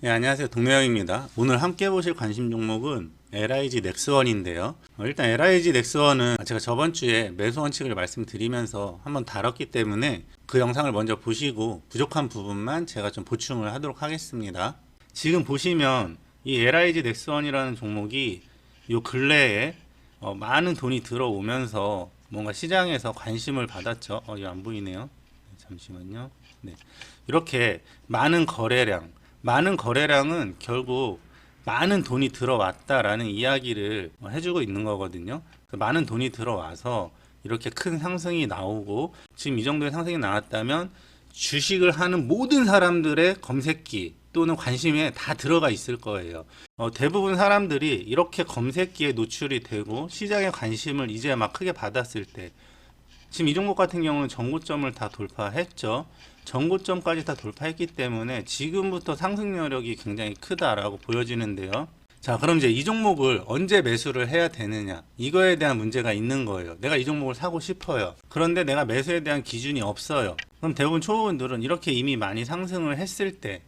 네, 안녕하세요. 동명입니다. 오늘 함께 보실 관심 종목은 LIG 넥스원인데요. 어, 일단 LIG 넥스원은 제가 저번 주에 매수 원칙을 말씀드리면서 한번 다뤘기 때문에 그 영상을 먼저 보시고 부족한 부분만 제가 좀 보충을 하도록 하겠습니다. 지금 보시면 이 LIG 넥스원이라는 종목이 요 근래에 어, 많은 돈이 들어오면서 뭔가 시장에서 관심을 받았죠. 어, 이거 안 보이네요. 네, 잠시만요. 네. 이렇게 많은 거래량, 많은 거래량은 결국 많은 돈이 들어왔다라는 이야기를 어, 해주고 있는 거거든요. 그 많은 돈이 들어와서 이렇게 큰 상승이 나오고 지금 이 정도의 상승이 나왔다면 주식을 하는 모든 사람들의 검색기 또는 관심에 다 들어가 있을 거예요. 어, 대부분 사람들이 이렇게 검색기에 노출이 되고 시장의 관심을 이제 막 크게 받았을 때 지금 이 종목 같은 경우는 전고점을 다 돌파했죠. 전고점까지 다 돌파했기 때문에 지금부터 상승 여력이 굉장히 크다라고 보여지는데요. 자, 그럼 이제 이 종목을 언제 매수를 해야 되느냐? 이거에 대한 문제가 있는 거예요. 내가 이 종목을 사고 싶어요. 그런데 내가 매수에 대한 기준이 없어요. 그럼 대부분 초보분들은 이렇게 이미 많이 상승을 했을 때,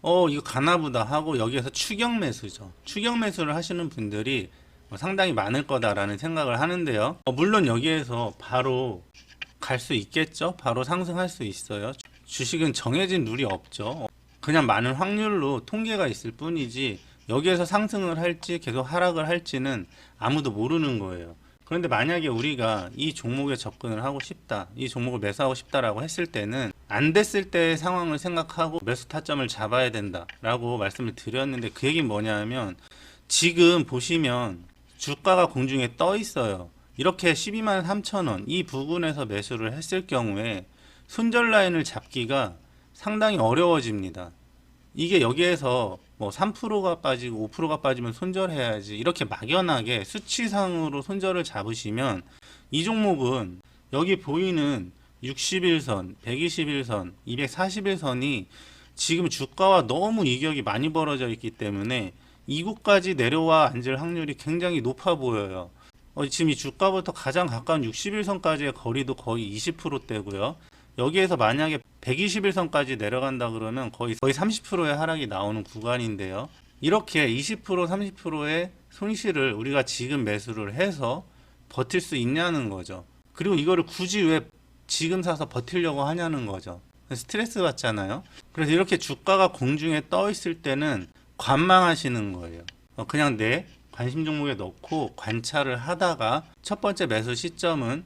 어, 이거 가나보다 하고 여기에서 추격 매수죠. 추격 매수를 하시는 분들이 어, 상당히 많을 거다라는 생각을 하는데요. 어, 물론 여기에서 바로 갈 수 있겠죠. 바로 상승할 수 있어요. 주식은 정해진 룰이 없죠. 그냥 많은 확률로 통계가 있을 뿐이지 여기에서 상승을 할지 계속 하락을 할지는 아무도 모르는 거예요. 그런데 만약에 우리가 이 종목에 접근을 하고 싶다, 이 종목을 매수하고 싶다라고 했을 때는 안 됐을 때의 상황을 생각하고 매수 타점을 잡아야 된다 라고 말씀을 드렸는데 그 얘기는 뭐냐면 지금 보시면 주가가 공중에 떠 있어요. 이렇게 12만 3천 원 이 부분에서 매수를 했을 경우에 손절 라인을 잡기가 상당히 어려워집니다. 이게 여기에서 뭐 3%가 빠지고 5%가 빠지면 손절해야지 이렇게 막연하게 수치상으로 손절을 잡으시면 이 종목은 여기 보이는 61선, 121선, 241선이 지금 주가와 너무 이격이 많이 벌어져 있기 때문에 이곳까지 내려와 앉을 확률이 굉장히 높아 보여요. 어, 지금 이 주가부터 가장 가까운 61선까지의 거리도 거의 20%대고요. 여기에서 만약에 121선까지 내려간다 그러면 거의 거의 30%의 하락이 나오는 구간인데요. 이렇게 20% 30%의 손실을 우리가 지금 매수를 해서 버틸 수 있냐는 거죠. 그리고 이거를 굳이 왜 지금 사서 버틸려고 하냐는 거죠. 스트레스 받잖아요. 그래서 이렇게 주가가 공중에 떠 있을 때는 관망하시는 거예요. 어, 그냥 내 관심 종목에 넣고 관찰을 하다가 첫 번째 매수 시점은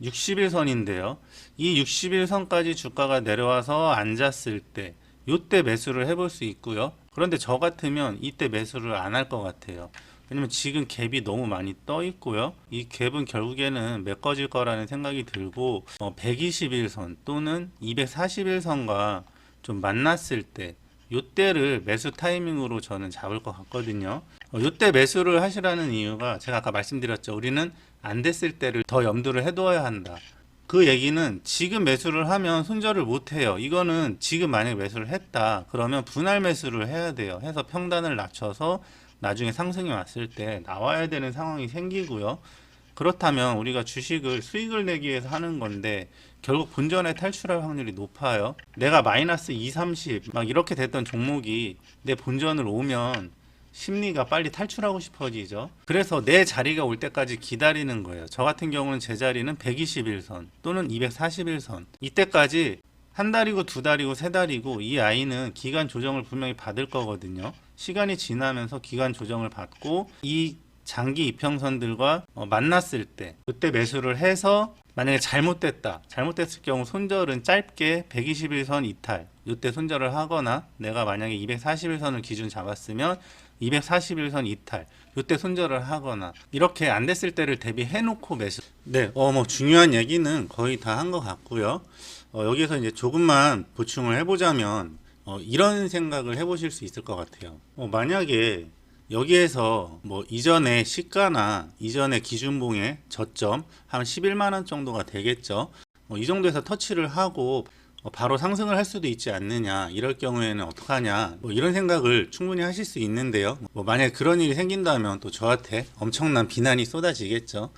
60일선인데요. 이 60일선까지 주가가 내려와서 앉았을 때 요때 매수를 해볼 수 있고요. 그런데 저 같으면 이때 매수를 안 할 것 같아요. 왜냐면 지금 갭이 너무 많이 떠 있고요. 이 갭은 결국에는 메꿔질 거라는 생각이 들고 어, 121선 또는 241선과 좀 만났을 때 요때를 매수 타이밍으로 저는 잡을 것 같거든요. 어, 요때 매수를 하시라는 이유가 제가 아까 말씀드렸죠. 우리는 안 됐을 때를 더 염두를 해두어야 한다. 그 얘기는 지금 매수를 하면 손절을 못 해요. 이거는 지금 만약에 매수를 했다. 그러면 분할 매수를 해야 돼요. 해서 평단을 낮춰서 나중에 상승이 왔을 때 나와야 되는 상황이 생기고요. 그렇다면 우리가 주식을 수익을 내기 위해서 하는 건데 결국 본전에 탈출할 확률이 높아요. 내가 마이너스 2, 30 막 이렇게 됐던 종목이 내 본전을 오면 심리가 빨리 탈출하고 싶어지죠. 그래서 내 자리가 올 때까지 기다리는 거예요. 저 같은 경우는 제 자리는 121선 또는 241선. 이때까지 한 달이고 두 달이고 세 달이고 이 아이는 기간 조정을 분명히 받을 거거든요. 시간이 지나면서 기간 조정을 받고 이 장기 이평선들과 어, 만났을 때 그때 매수를 해서 만약에 잘못됐다 잘못됐을 경우 손절은 짧게 121선 이탈 이때 손절을 하거나 내가 만약에 241선을 기준 잡았으면 241선 이탈 이때 손절을 하거나 이렇게 안 됐을 때를 대비해 놓고 매수 네, 어 뭐 중요한 얘기는 거의 다 한 것 같고요. 어, 여기서 이제 조금만 보충을 해보자면 어, 이런 생각을 해보실 수 있을 것 같아요. 어, 만약에 여기에서 뭐 이전의 시가나 이전의 기준봉의 저점 한 11만 원 정도가 되겠죠. 뭐 이 정도에서 터치를 하고 어, 바로 상승을 할 수도 있지 않느냐 이럴 경우에는 어떡하냐 뭐 이런 생각을 충분히 하실 수 있는데요. 뭐 만약에 그런 일이 생긴다면 또 저한테 엄청난 비난이 쏟아지겠죠.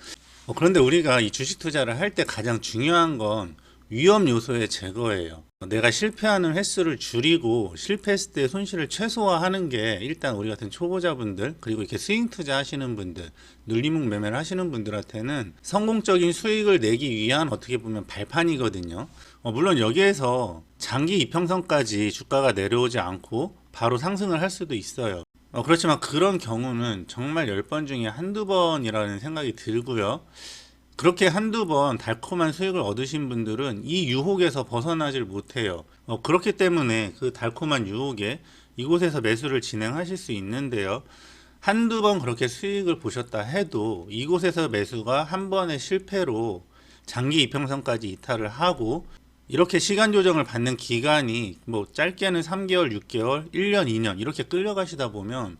어, 그런데 우리가 이 주식 투자를 할 때 가장 중요한 건 위험 요소의 제거예요 내가 실패하는 횟수를 줄이고 실패했을 때 손실을 최소화하는 게 일단 우리 같은 초보자분들 그리고 이렇게 스윙 투자 하시는 분들 눌리목 매매를 하시는 분들한테는 성공적인 수익을 내기 위한 어떻게 보면 발판이거든요. 어, 물론 여기에서 장기 이평선까지 주가가 내려오지 않고 바로 상승을 할 수도 있어요. 어, 그렇지만 그런 경우는 정말 10번 중에 한두 번이라는 생각이 들고요. 그렇게 한두 번 달콤한 수익을 얻으신 분들은 이 유혹에서 벗어나질 못해요. 어, 그렇기 때문에 그 달콤한 유혹에 이곳에서 매수를 진행하실 수 있는데요. 한두 번 그렇게 수익을 보셨다 해도 이곳에서 매수가 한 번의 실패로 장기 이평선까지 이탈을 하고 이렇게 시간 조정을 받는 기간이 뭐 짧게는 3개월, 6개월, 1년, 2년 이렇게 끌려가시다 보면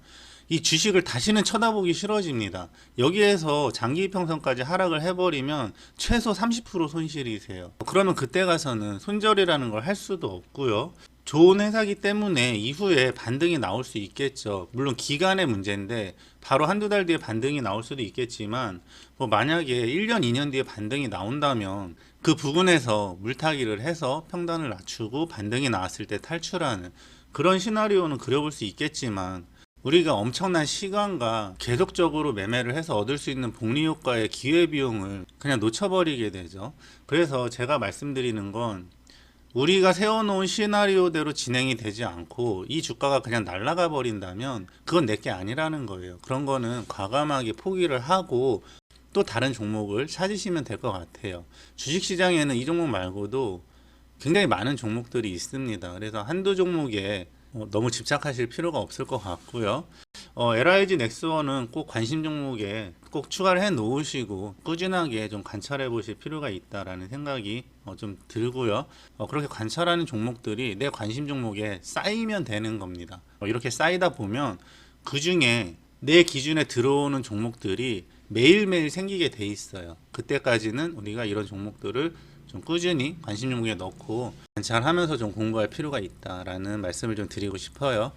이 주식을 다시는 쳐다보기 싫어집니다. 여기에서 장기 이평선까지 하락을 해버리면 최소 30% 손실이세요. 그러면 그때 가서는 손절이라는 걸 할 수도 없고요. 좋은 회사기 때문에 이후에 반등이 나올 수 있겠죠. 물론 기간의 문제인데 바로 한두 달 뒤에 반등이 나올 수도 있겠지만 뭐 만약에 1년, 2년 뒤에 반등이 나온다면 그 부분에서 물타기를 해서 평단을 낮추고 반등이 나왔을 때 탈출하는 그런 시나리오는 그려볼 수 있겠지만 우리가 엄청난 시간과 계속적으로 매매를 해서 얻을 수 있는 복리 효과의 기회 비용을 그냥 놓쳐버리게 되죠. 그래서 제가 말씀드리는 건 우리가 세워놓은 시나리오대로 진행이 되지 않고 이 주가가 그냥 날아가 버린다면 그건 내게 아니라는 거예요. 그런 거는 과감하게 포기를 하고 또 다른 종목을 찾으시면 될 것 같아요. 주식시장에는 이 종목 말고도 굉장히 많은 종목들이 있습니다. 그래서 한두 종목에 어, 너무 집착하실 필요가 없을 것 같고요. 어, LIG 넥스원은 꼭 관심 종목에 꼭 추가를 해 놓으시고 꾸준하게 좀 관찰해 보실 필요가 있다라는 생각이 어, 좀 들고요. 어, 그렇게 관찰하는 종목들이 내 관심 종목에 쌓이면 되는 겁니다. 어, 이렇게 쌓이다 보면 그 중에 내 기준에 들어오는 종목들이 매일매일 생기게 돼 있어요. 그때까지는 우리가 이런 종목들을 좀 꾸준히 관심 종목에 넣고 관찰하면서 좀 공부할 필요가 있다라는 말씀을 좀 드리고 싶어요.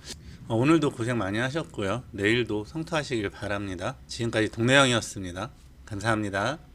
어, 오늘도 고생 많이 하셨고요. 내일도 성투하시길 바랍니다. 지금까지 동네형이었습니다. 감사합니다.